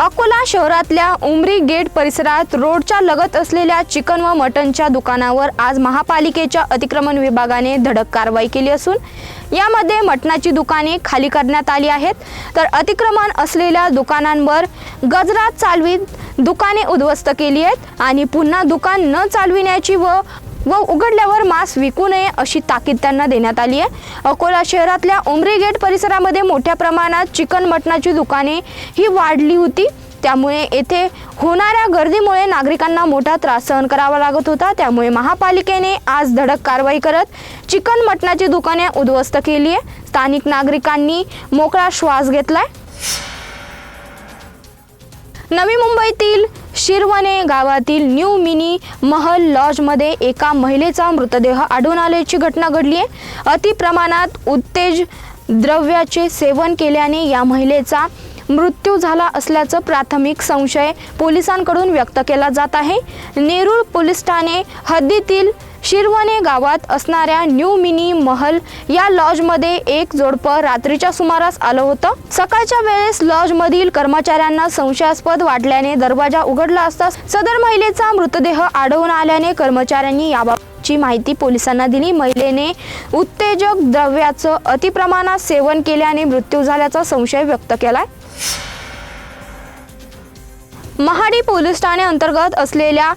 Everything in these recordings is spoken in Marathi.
अकोला शहरातल्या उमरी गेट परिसरात रोडच्या लगत असलेल्या चिकन व मटनच्या दुकानावर आज महापालिकेच्या अतिक्रमण विभागाने धडक कारवाई केली असून यामध्ये मटणाची दुकाने खाली करण्यात आली आहेत. तर अतिक्रमण असलेल्या दुकानांवर गजरात चालवीत दुकाने उद्ध्वस्त केली आहेत आणि पुन्हा दुकान न चालविण्याची व व उघडल्यावर मांस विकू नये अशी ताकीद त्यांना देण्यात आली आहे. अकोला शहरातल्या उमरी गेट परिसरामध्ये मोठ्या प्रमाणात चिकन मटणाची दुकाने ही वाढली होती. त्यामुळे येथे होणाऱ्या गर्दीमुळे नागरिकांना मोठा त्रास सहन करावा लागत होता. त्यामुळे महापालिकेने आज धडक कारवाई करत चिकन मटणाची दुकाने उद्ध्वस्त केली आहे. स्थानिक नागरिकांनी मोकळा श्वास घेतलाय. नवी मुंबईतील शिरवणे गावातील न्यू मिनी महल लॉजमध्ये एका महिलेचा मृतदेह आढळून आल्याची घटना घडली आहे. अति प्रमाणात उत्तेज द्रव्याचे सेवन केल्याने या महिलेचा मृत्यू झाला असल्याचं प्राथमिक संशय पोलिसांकडून व्यक्त केला जात आहे. नेरूळ पोलीस ठाणे हद्दीतील शिरवणे गावात असणाऱ्या न्यू मिनी महल या लॉजमध्ये एक जोडपं रात्रीच्या सुमारास आलं होतं. सकाळच्या वेळेस लॉजमधील कर्मचाऱ्यांना संशयास्पद वाटल्याने दरवाजा उघडला असता सदर महिलेचा मृतदेह आढळून आल्याने कर्मचाऱ्यांनी याबाबतची माहिती पोलिसांना दिली. महिलेने उत्तेजक द्रव्याचं अतिप्रमाणात सेवन केल्याने मृत्यू झाल्याचा संशय व्यक्त केलाय. महाडी पोलीस ठाणे अंतर्गत असलेल्या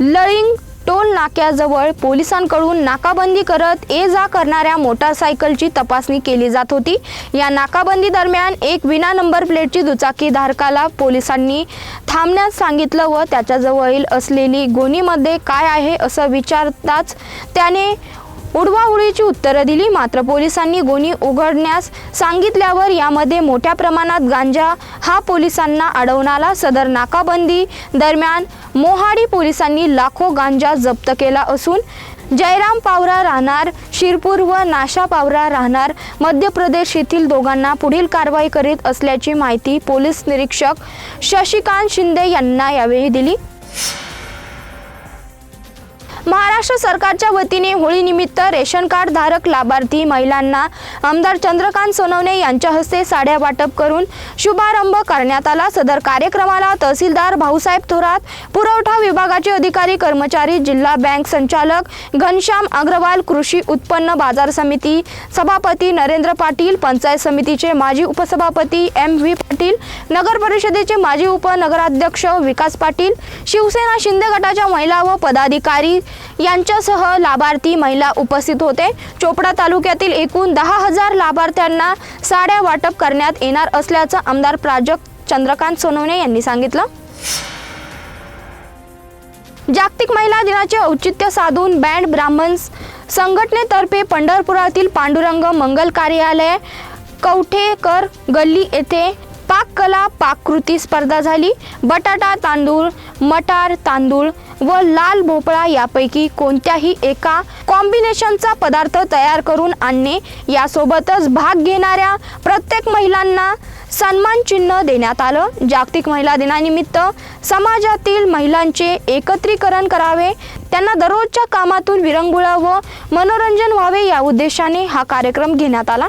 लळिंग टोल नाक्याजवळ पोलिसांकडून नाकाबंदी करत ये जा करणाऱ्या मोटारसायकलची तपासणी केली जात होती. या नाकाबंदी दरम्यान एक विना नंबर प्लेटची दुचाकी धारकाला पोलिसांनी थांबण्यास सांगितलं व त्याच्याजवळील असलेली गोणीमध्ये काय आहे असं विचारताच त्याने उडवाउडीची उत्तरं दिली. मात्र पोलिसांनी गोणी उघडण्यास सांगितल्यावर यामध्ये मोठ्या प्रमाणात गांजा हा पोलिसांना अडवणाला सदर नाकाबंदी दरम्यान मोहाडी पोलिसांनी लाखो गांजा जप्त केला असून जयराम पावरा राहणार शिरपूर व नाशा पावरा राहणार मध्य प्रदेश येथील दोघांना पुढील कारवाई करीत असल्याची माहिती पोलीस निरीक्षक शशिकांत शिंदे यांना यावेळी दिली. महाराष्ट्र सरकारच्या वतीने होळीनिमित्त रेशन कार्ड धारक लाभार्थी महिलांना आमदार चंद्रकांत सोनवणे यांच्या हस्ते साड्या वाटप करून शुभारंभ करण्यात आला. सदर कार्यक्रमाला तहसीलदार भाऊसाहेब थोरात पुरवठा विभागाचे अधिकारी कर्मचारी जिल्हा बँक संचालक घनश्याम अग्रवाल कृषी उत्पन्न बाजार समिती सभापती नरेंद्र पाटील पंचायत समितीचे माजी उपसभापती एम व्ही पाटील नगर परिषदेचे माजी उपनगराध्यक्ष विकास पाटील शिवसेना शिंदे गटाच्या महिला व पदाधिकारी यांच्यासह लाभार्थी महिला उपस्थित होते. चोपडा तालुक्यातील एकूण दहा हजार लाभार्थ्यांना साड्या वाटप करण्यात येणार असल्याचं आमदार प्राजक्त चंद्रकांत सोनवणे यांनी सांगितलं. जागतिक महिला दिनाचे औचित्य साधून बँड ब्राह्मण संघटनेतर्फे पंढरपुरातील पांडुरंग मंगल कार्यालय कवठेकर गल्ली येथे पाककला पाककृती स्पर्धा झाली. बटाटा तांदूळ मटार तांदूळ व लाल भोपळा यापैकी कोणत्याही एका कॉम्बिनेशनचा पदार्थ तयार करून आणणे यासोबतच भाग घेणाऱ्या प्रत्येक महिलांना सन्मान चिन्ह देण्यात आलं. जागतिक महिला दिनानिमित्त समाजातील महिलांचे एकत्रीकरण करावे त्यांना दररोजच्या कामातून विरंगुळा व मनोरंजन व्हावे या उद्देशाने हा कार्यक्रम घेण्यात आला.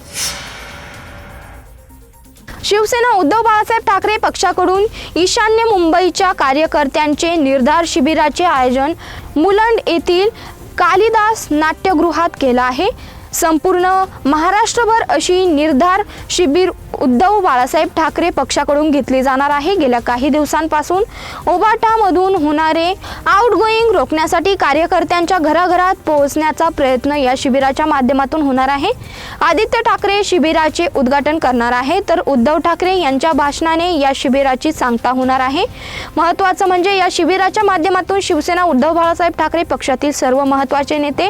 शिवसेना उद्धव बाळासाहेब ठाकरे पक्षाकडून ईशान्य मुंबईच्या कार्यकर्त्यांचे निर्धार शिबिराचे आयोजन मुलंड येथील कालिदास नाट्यगृहात केलं आहे. संपूर्ण महाराष्ट्रभर अशी निर्धार शिबिर उद्धव बाळासाहेब ठाकरे पक्षाकडून घेतली जाणार आहे. गेल्या काही दिवसांपासून ओबाटामधून होणारे आउटगोईंग रोखण्यासाठी कार्यकर्त्यांच्या घराघरात पोहोचण्याचा प्रयत्न या शिबिराच्या माध्यमातून होणार आहे. आदित्य ठाकरे शिबिराचे उद्घाटन करणार आहे. तर उद्धव ठाकरे यांच्या भाषणाने या शिबिराची सांगता होणार आहे. महत्त्वाचं म्हणजे या शिबिराच्या माध्यमातून शिवसेना उद्धव बाळासाहेब ठाकरे पक्षातील सर्व महत्त्वाचे नेते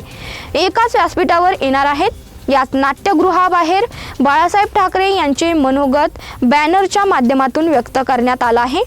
एकाच व्यासपीठावर येणार आहेत. यात नाट्यगृहाबाहेर बाळासाहेब ठाकरे यांचे मनोगत बॅनरच्या माध्यमातून व्यक्त करण्यात आलं आहे.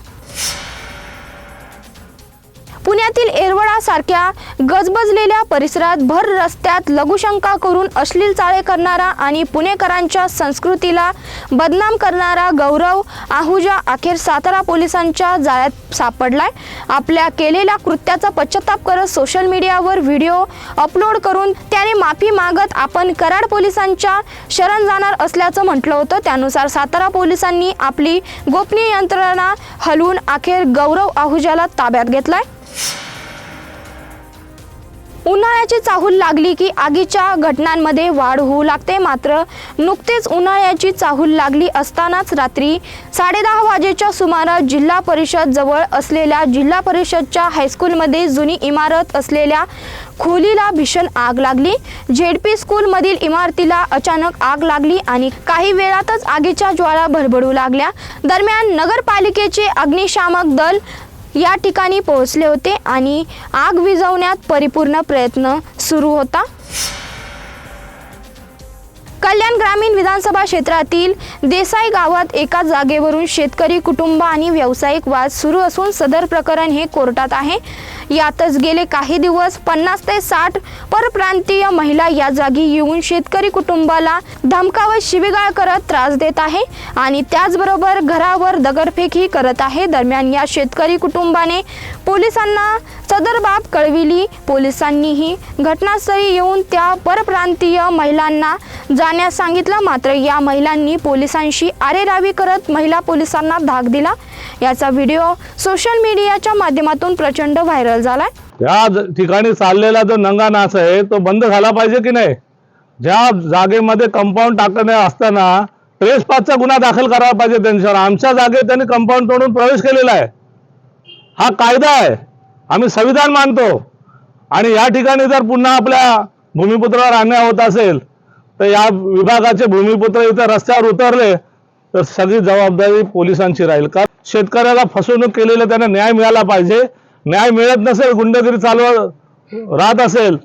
पुण्यातील येरवडा सारख्या गजबजलेल्या परिसरात भर रस्त्यात लघुशंका करून अश्लील चाळे करणारा आणि पुणेकरांच्या संस्कृतीला बदनाम करणारा गौरव आहुजा अखेर सातारा पोलिसांच्या जाळ्यात सापडलाय. आपल्या केलेल्या कृत्याचा पश्चाताप करत सोशल मीडियावर व्हिडिओ अपलोड करून त्याने माफी मागत आपण कराड पोलिसांच्या शरण जाणार असल्याचं म्हटलं होतं. त्यानुसार सातारा पोलिसांनी आपली गोपनीय यंत्रणा हलवून अखेर गौरव आहुजाला ताब्यात घेतलाय. उन्हाळ्याची चाहूल लागली की आगीच्या घटनांमध्ये वाढ होऊ लागते. मात्र नुकतेच उन्हाळ्याची चाहूल लागली असतानाच रात्री साडेदहा वाजेच्या सुमारास जिल्हा परिषद जवळ असलेल्या जिल्हा परिषदच्या हायस्कूलमध्ये जुनी इमारत असलेल्या खोलीला भीषण आग लागली. झेडपी स्कूलमधील इमारतीला अचानक आग लागली आणि काही वेळातच आगीच्या ज्वाळा भरभडू लागल्या. दरम्यान नगरपालिकेचे अग्निशामक दल या ठिकाणी पोहोचले होते आणि आग विझवण्यात परिपूर्ण प्रयत्न सुरू होता. कल्याण ग्रामीण विधानसभा क्षेत्रातील देसाई गावात एका जागेवरून शेतकरी कुटुंब आणि व्यावसायिक वाद सुरू असून सदर प्रकरण हे कोर्टात आहे. यातच गेले काही दिवस पन्नास ते साठ परप्रांतीय महिला या जागी येऊन शेतकरी कुटुंबाला धमकावत शिवीगाळ करत त्रास देत आहे आणि त्याचबरोबर घरावर दगडफेकही करत आहे. दरम्यान या शेतकरी कुटुंबाने पोलिसांना सदर बाब कळविली. पोलिसांनीही घटनास्थळी येऊन त्या परप्रांतीय महिलांना जाण्यास सांगितलं. मात्र या महिलांनी पोलिसांशी आरेरावी करत महिला पोलिसांना धाक दिला. याचा व्हिडिओ सोशल मीडियाच्या माध्यमातून प्रचंड व्हायरल झालाय. या ठिकाणी चाललेला जो नंगा नाच आहे तो बंद झाला पाहिजे की नाही? ज्या जागेमध्ये कंपाऊंड टाकणे असताना ट्रेस पाचचा गुन्हा दाखल करावा पाहिजे त्यांच्यावर. आमच्या जागेत त्यांनी कंपाऊंड तोडून प्रवेश केलेला आहे. हा कायदा आहे. आम्ही संविधान मानतो. आणि या ठिकाणी जर पुन्हा आपल्या भूमिपुत्रावर अन्याय होत असेल तर या विभागाचे भूमिपुत्र इथे रस्त्यावर उतरले तर सगळी जबाबदारी पोलिसांची राहील. कारण शेतकऱ्याला फसवणूक केलेलं त्यांना न्याय मिळाला पाहिजे. न्याय मिळत नसेल गुंडगिरी चालू राहत असेल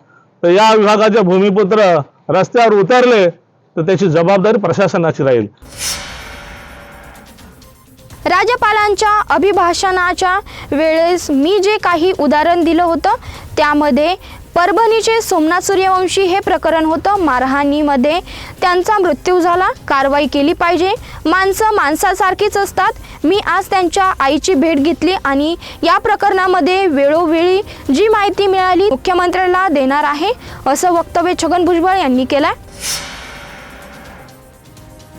तर या विभागाचे भूमिपुत्र रस्त्यावर उतरले तर त्याची जबाबदारी प्रशासनाची राहील. राज्यपालांच्या अभिभाषणाच्या वेळेस मी जे काही उदाहरण दिलं होतं त्यामध्ये परभणीचे सोमनाथ सूर्यवंशी हे प्रकरण होतं. मारहाणीमध्ये त्यांचा मृत्यू झाला कारवाई केली पाहिजे. माणसं माणसासारखीच असतात. मी आज त्यांच्या आईची भेट घेतली आणि या प्रकरणामध्ये वेळोवेळी जी माहिती मिळाली मुख्यमंत्र्याला देणार आहे असं वक्तव्य छगन भुजबळ यांनी केलं